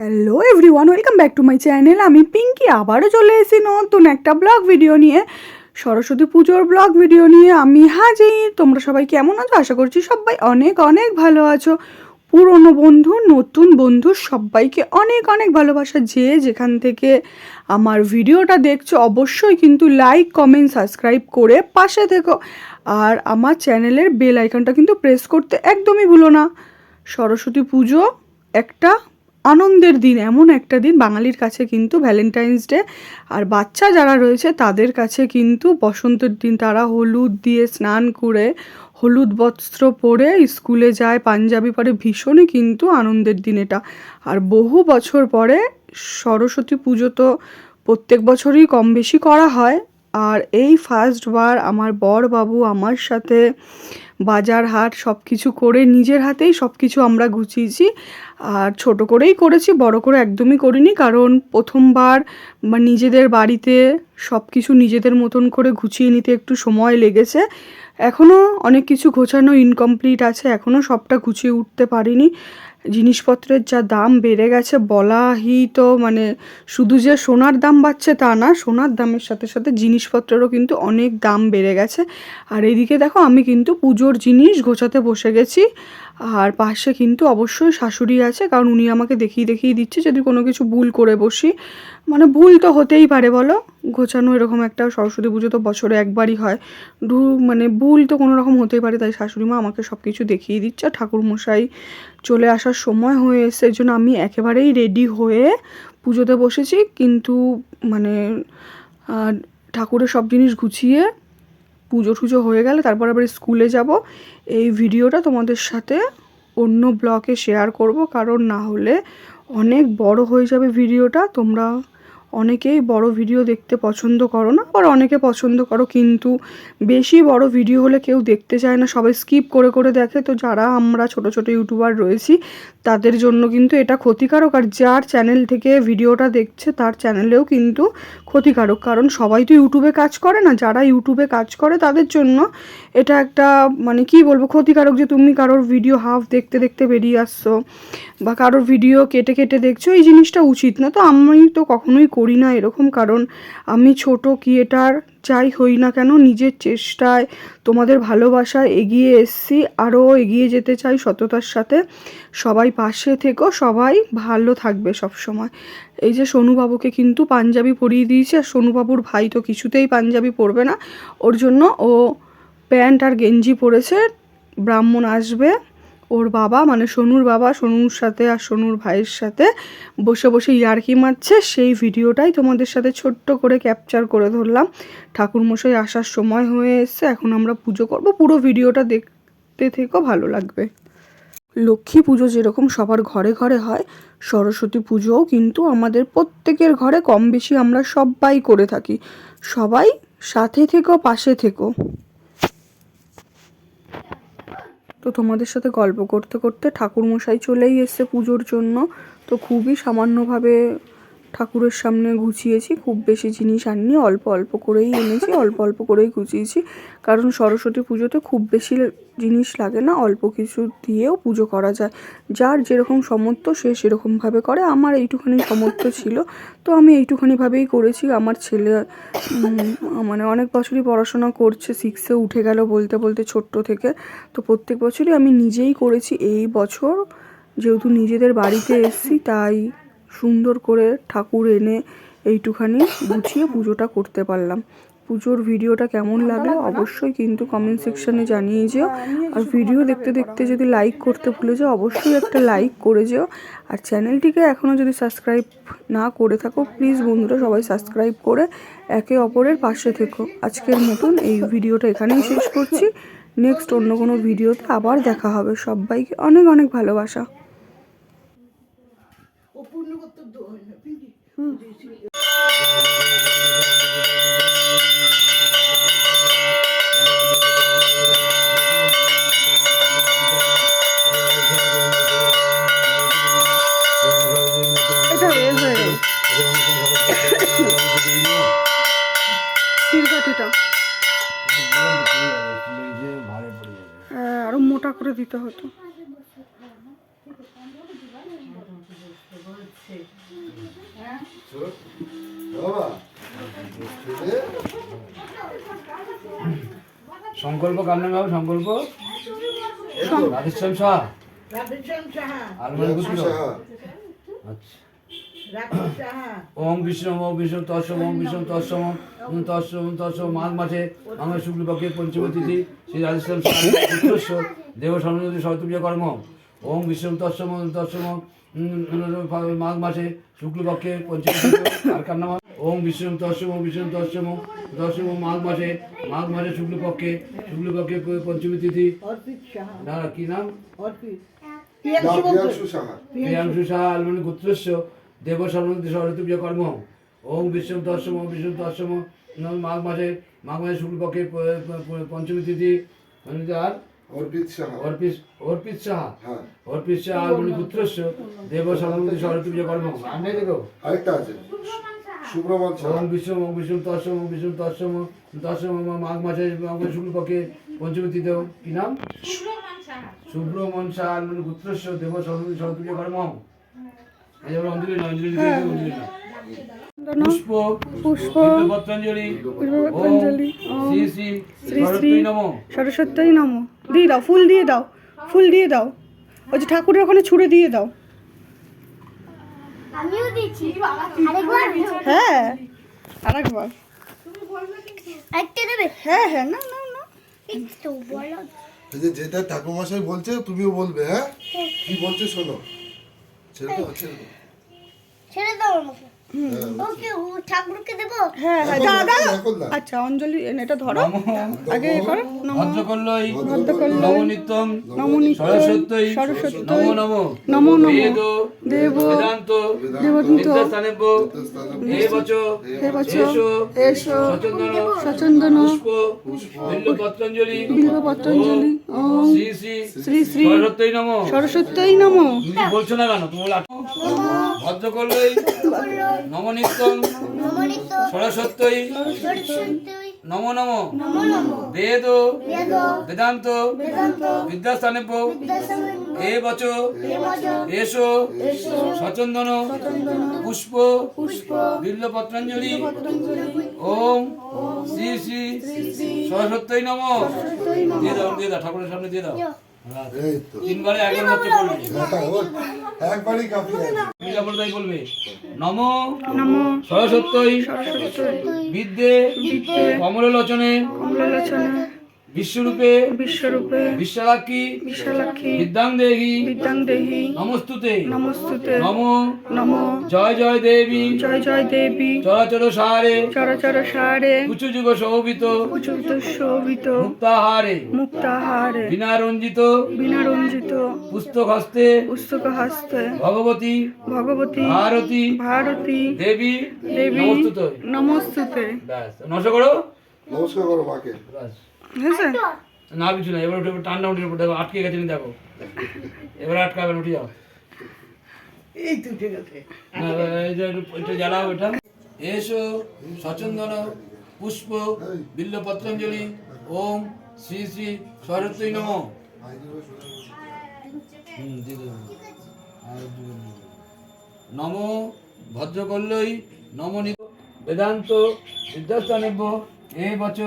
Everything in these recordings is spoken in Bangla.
Hello everyone welcome back to my channel আমি পিঙ্কি আবারও চলে এসেছি নতুন একটা ব্লগ ভিডিও নিয়ে। সরস্বতী পুজোর ব্লগ ভিডিও নিয়ে আমি হাজির। তোমরা সবাই কেমন আছো? আশা করছি সবাই অনেক অনেক ভালো আছো। পুরনো বন্ধু, নতুন বন্ধু, সবাইকে অনেক অনেক ভালোবাসা। যে যেখান থেকে আমার ভিডিওটা দেখছ, অবশ্যই কিন্তু লাইক কমেন্ট সাবস্ক্রাইব করে পাশে থেকো। আর আমার চ্যানেলের বেল আইকনটা কিন্তু প্রেস করতে একদমই ভুলো না। সরস্বতী পুজো একটা আনন্দের দিন, এমন একটা দিন বাঙালির কাছে কিন্তু ভ্যালেন্টাইন্স ডে আর বাচ্চা যারা রয়েছে, তাদের কাছে কিন্তু বসন্তের দিন, তারা হলুদ দিয়ে স্নান করে, হলুদ বস্ত্র পরে স্কুলে যায়, পাঞ্জাবি পরে, ভীষণই কিন্তু আনন্দের দিন এটা। আর বহু বছর পরে সরস্বতী পুজো তো প্রত্যেক বছরই কম বেশি করা হয়। আর এই ফার্স্টবার আমার বর বাবু আমার সাথে বাজার হাট সব কিছু করে নিজের হাতেই সব কিছু আমরা গুছিয়েছি। আর ছোট করেই করেছি, বড় করে একদমই করিনি। কারণ প্রথমবার বা নিজেদের বাড়িতে সব কিছু নিজেদের মতন করে গুছিয়ে নিতে একটু সময় লেগেছে। এখনও অনেক কিছু গোছানো ইনকমপ্লিট আছে এখনও সবটা গুছিয়ে উঠতে পারিনি। জিনিসপত্রের যা দাম বেড়ে গেছে বলাহি তো মানে শুধু যে সোনার দাম বাড়ছে তা না, সোনার দামের সাথে সাথে জিনিসপত্রেরও কিন্তু অনেক দাম বেড়ে গেছে। আর এদিকে দেখো, আমি কিন্তু পুজোর জিনিস গোছাতে বসে গেছি। আর পাশে কিন্তু অবশ্যই শাশুড়ি আছে, কারণ উনি আমাকে দেখিয়ে দেখিয়ে দিচ্ছে, যদি কোনো কিছু ভুল করে বসি। মানে ভুল তো হতেই পারে, বলো? গোছানো এরকম একটা সরস্বতী পুজো তো বছরে একবারই হয়। দু মানে ভুল তো কোনো রকম হতেই পারে, তাই শাশুড়ি মা আমাকে সব কিছু দেখিয়ে দিচ্ছে। আর ঠাকুরমশাই চলে আসার সময় হয়ে এসে জন্য আমি একেবারেই রেডি হয়ে পুজোতে বসেছি। কিন্তু মানে ঠাকুরের সব জিনিস গুছিয়ে পুজো টুজো হয়ে গেলে তারপর আবার স্কুলে যাব। এই ভিডিওটা তোমাদের সাথে অন্য ব্লগে শেয়ার করব, কারণ না হলে অনেক বড় হয়ে যাবে ভিডিওটা। তোমরা অনেকেই বড় ভিডিও দেখতে পছন্দ করো না, আবার অনেকে পছন্দ করো, কিন্তু বেশি বড় ভিডিও হলে কেউ দেখতে চায় না, সবাই স্কিপ করে করে দেখে। তো যারা আমরা ছোট ছোট ইউটিউবার রয়েছি, তাদের জন্য কিন্তু এটা ক্ষতিকারক। আর যার চ্যানেল থেকে ভিডিওটা দেখছে, তার চ্যানেলেও কিন্তু ক্ষতিকারক। কারণ সবাই তো ইউটিউবে কাজ করে না, যারা ইউটিউবে কাজ করে, তাদের জন্য এটা একটা মানে কি বলব, ক্ষতিকারক যে তুমি কারোর ভিডিও হাফ দেখতে দেখতে বেরিয়ে আসছো, বা কারোর ভিডিও কেটে কেটে দেখছ, এই জিনিসটা উচিত না। তো আমি তো কখনোই করি না এরকম, কারণ আমি ছোট ক্রিয়েটার যাই হই না কেন, নিজের চেষ্টায় তোমাদের ভালোবাসায় এগিয়ে এসছি, আরও এগিয়ে যেতে চাই সততার সাথে। সবাই পাশে থেকো, সবাই ভালো থাকবে সব সময় এই যে সোনুবাবুকে কিন্তু পাঞ্জাবি পরিয়ে দিয়েছে, আর সোনুবাবুর ভাই তো কিছুতেই পাঞ্জাবি পরবে না। ওর জন্য ও প্যান্ট আর গেঞ্জি পরেছে, ব্রাহ্মণ আসবে। ওর বাবা মানে সোনুর বাবা, সোনুর সাথে আর সোনুর ভাইয়ের সাথে বসে বসে ইয়ার্কি মারছে। সেই ভিডিওটাই তোমাদের সাথে ছোট্ট করে ক্যাপচার করে ধরলাম। ঠাকুরমশাই আসার সময় হয়ে এসছে, এখন আমরা পুজো করব। পুরো ভিডিওটা দেখতে থেকেও ভালো লাগবে। লক্ষ্মী পুজো যেরকম সবার ঘরে ঘরে হয়, সরস্বতী পুজোও কিন্তু আমাদের প্রত্যেকের ঘরে কম বেশি আমরা সবাই করে থাকি। সবাই সাথে থেকো, পাশে থেকো। তো তোমাদের সাথে গল্প করতে করতে ঠাকুরমশাই চলেই এসছে পুজোর জন্য। তো খুবই সামান্যভাবে ঠাকুরের সামনে গুছিয়েছি, খুব বেশি জিনিস আনিনি, অল্প অল্প করেই এনেছি, অল্প অল্প করেই গুছিয়েছি। কারণ সরস্বতী পুজোতে খুব বেশি জিনিস লাগে না, অল্প কিছু দিয়েও পুজো করা যায়। যার যেরকম সমর্থ সে সেরকমভাবে করে। আমার এইটুখানি সমর্থ ছিল। তো আমি এইটুখানিভাবেই করেছি। আমার ছেলে মানে অনেক বছরই পড়াশোনা করছে সিক্সে উঠে গেল বলতে বলতে ছোট্ট থেকে। তো প্রত্যেক বছরই আমি নিজেই করেছি। এই বছর যেহেতু নিজেদের বাড়িতে এসেছি, তাই সুন্দর করে ঠাকুর এনে এইটুখানি গুছিয়ে পুজোটা করতে পারলাম। পুজোর ভিডিওটা কেমন লাগল অবশ্যই কিন্তু কমেন্ট সেকশনে জানিয়ে যেও। আর ভিডিও দেখতে দেখতে যদি লাইক করতে ভুলে যাও, অবশ্যই একটা লাইক করে যেও। আর চ্যানেলটিকে এখনও যদি সাবস্ক্রাইব না করে থাকো প্লিজ বন্ধুরা সবাই সাবস্ক্রাইব করে একে অপরের পাশে থেকো। আজকের মতন এই ভিডিওটা এখানেই শেষ করছি। নেক্সট অন্য কোনো ভিডিওতে আবার দেখা হবে। সবাইকে অনেক অনেক ভালোবাসা এটা বের হয়ে গেল তিল কাঠিটা হ্যাঁ, আরও মোটা করে দিতে হতো। সংকল্প কার নামে হবে? সংকল্প? তো। রাধেশ্যাম সাহা। আলমারি গুছিল আচ্ছা। ওম মাঘ মাসে আমরা শুক্লপক্ষে পঞ্চমী তিথি শ্রী রাজেশ্বর দেব সরস্বতী সরস্বতী কর্ম। ওম বিষ্ণু তৎসম ওম তৎসম মাঘ মাসে শুক্লপক্ষে পঞ্চমী তিথি নাম ওম বিষ্ণু তৎসম ওম বিষ্ণু তৎসম তৎসম মাঘ মাসে মাঘ মাসে শুক্লপক্ষে শুক্লপক্ষে পঞ্চমী তিথি। না কি নাম? প্রিয়াংশু সাহা। আলমনি গোত্রস্য দেব সর্বতী সরস্বতী পূজা কর্ম। ওম বিষ্ণু দশম ওম বিষ্ণু দশম মাঘ মাসে মাঘ মাসে শুক্লপক্ষে পঞ্চমী তিথি। আর অর্পিত সাহা। অর্পিত অর্পিত শাহ হ্যাঁ। অর্পিত পুত্রস্য দেব সরস্বতী পূজা কর্ম। আর নেই দেখো। আরেকটা আছে। সুব্রমণ সাহা। ওম বিষ্ণু ওম বিষ্ণু দশম ওম বিষ্ণু দশম দশম মাঘ মাসে মাঘ শুক্লপক্ষে পঞ্চমী তিথি। কি নাম? পুত্রস্য দেব সরস্বতী পূজা কর্ম। এই যেমন অঞ্জলি অঞ্জলি অঞ্জলি পুষ্প পুষ্প শ্রী শ্রী সরস্বতী নমঃ। সরস্বতী নম। দিয়ে দাও ফুল দিয়ে দাও ফুল দিয়ে দাও। ওই যে ঠাকুরের ওখানে ছুঁড়ে দিয়ে দাও। আমিও দিচ্ছি। আরেকবার? হ্যাঁ আরেকবার। একটা দেবে? হ্যাঁ হ্যাঁ না না না যেটা ঠাকুরমশাই বলছে তুমিও বলবে হ্যাঁ। কি বলছে শোনো। ছেড়ে দাও ছেড়ে দাও। ছেড়ে দাও আমাকে। হ্যাঁ, ওকে ও ঠাকুরকে দেবো? হ্যাঁ হ্যাঁ দাদা আচ্ছা অঞ্জলি এটা ধরো। আগে এ করো নম। ভদ্রকল্লই নমো দেব বেদান্ত দেবদন্ত। বিদ্যাস্থানেভ্য হে বচ হে বচ এসো এসো। সচন্দন সচন্দন। পুষ্প বিল্ল পত্রাঞ্জলি বিল্ব পত্রাঞ্জলি ওম শ্রী শ্রী শ্রী শ্রী। সরস্বত্যই নমঃ। সরস্বতী নম। বলছো না কেন? তুমি ভদ্রকল্লই নমনিত্যং নমনিত সরস্বত্যই সরস্বতী নম নম বেদ বেদ বেদান্ত বিদ্যাসাগর এ বচ এসো সচন্দন পুষ্প পুষ্প বিল্ল পত্রাঞ্জলি ওম শ্রী শ্রী সরস্বত্যই নম। দিয়ে দাও দিয়ে দাও ঠাকুরের সামনে দিয়ে দাও। হ্যাঁ, ও একবারই কাঁপিয়ে তুমি যা তাই বলবে। নম। নম। সরস্বত্যই সরস্বতী। বিদ্যে। কমলোচনে কমলোচনে বিশ্বরূপে বিশ্বরূপে বিশ্বলাক্ষী বিশ্বলক্ষ্মী বিদ্যাং দেহি বিদ্যাং দেহি নমস্তুতে নমস্তুতে নম নম জয় জয় দেবী জয় জয় দেবী চরাচর সারে চরচর সারে উচ্চ যুগ শোভিত উচ্চুত শোভিত মুক্তাহারে মুক্তাহারে বিনা রঞ্জিত বিনা রঞ্জিত পুস্তক হস্তে পুস্তক হস্তে ভগবতী ভগবতী ভারতী ভারতী দেবী দেবী নমস্তুত। নমস্তুতে ব্যাস নষ্ট করো। নমস্কার করো মাকে। ব্যাস। হয়েছে না কিছু না এবার উঠে উঠে দেখো আটকে গেছে দেখো। এবার আটকাবেন উঠে যাও। এই তো ঠিক আছে না, এই যে একটু- একটু জ্বালাও এটা। এসো সচন্দন পুষ্প বিল্ল পত্রাঞ্জলি ওম শ্রী শ্রী সরস্বতী নম। নম ভদ্রকল্লই নম নিত বেদান্ত সিদ্ধাস্থানেভ্য এ বচ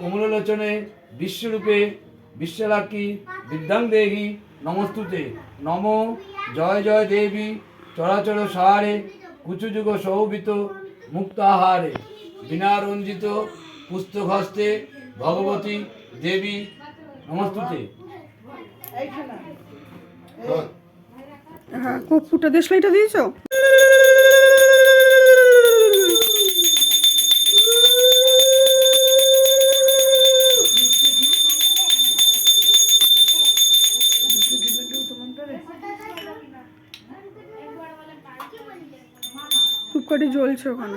কমললোচনে বিশ্বরূপে বিশ্বলাক্ষী বিদ্যাং দেহি নমস্তুতে। নম, জয় জয় দেবী, চরাচর সাহারে কুচুযুগ সৌভিত, মুক্তাহারে। বিনা রঞ্জিত পুস্তক হস্তে ভগবতী দেবী নমস্তুতে। হ্যাঁ কর্পূরটা দেশলাইটা দিয়েছ? জ্বলছে ওখানে।